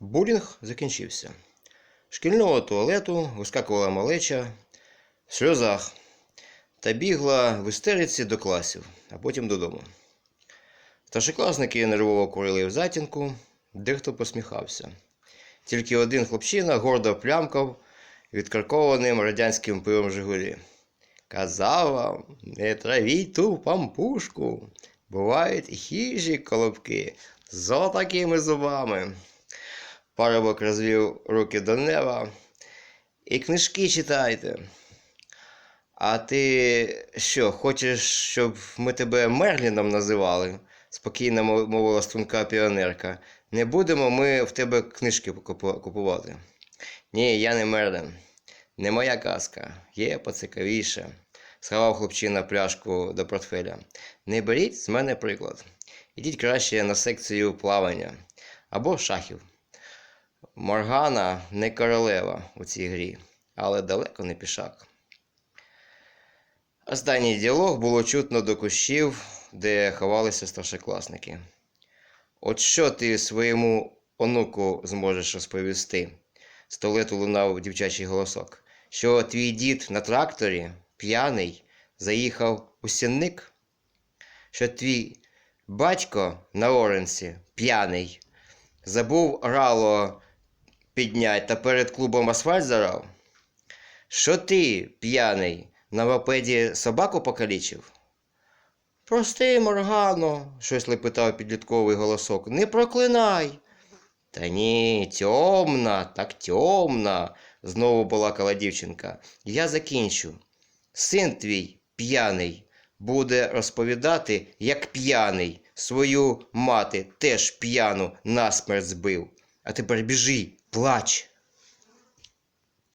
Булінг закінчився. Шкільного туалету вискакувала малеча в сльозах та бігла в істериці до класів, а потім додому. Старшокласники нервово курили в затінку, дехто посміхався. Тільки один хлопчина гордо плямкав відкаркованим радянським пивом Жигулі. Казав вам, не травіть ту пампушку. Бувають і хижі колобки з отакими зубами. Парубок розвів руки до неба. І книжки читайте. А ти що, хочеш, щоб ми тебе Мерліном називали? спокійно мовила струнка піонерка. Не будемо ми в тебе книжки купувати. Ні, я не Мерлін. Не моя казка, є поцікавіше. Сховав хлопчина пляшку до портфеля. Не беріть з мене приклад. Ідіть краще на секцію плавання або шахів. Моргана не королева у цій грі, але далеко не пішак. Останній діалог було чутно до кущів, де ховалися старшокласники. От що ти своєму онуку зможеш розповісти? З лунав дівчачий голосок. Що твій дід на тракторі, п'яний, заїхав у сінник? Що твій батько на Оренсі, п'яний, забув рало піднять та перед клубом асфальт зарав? Що ти, п'яний, на мопеді собаку покалічив? Прости, Моргано, щось лепетав підлітковий голосок. Не проклинай. Та ні, тьомна, так тьомна, знову балакала дівчинка. Я закінчу. Син твій, п'яний, буде розповідати, як п'яний, свою мати теж п'яну насмерть збив. А тепер біжи, плач.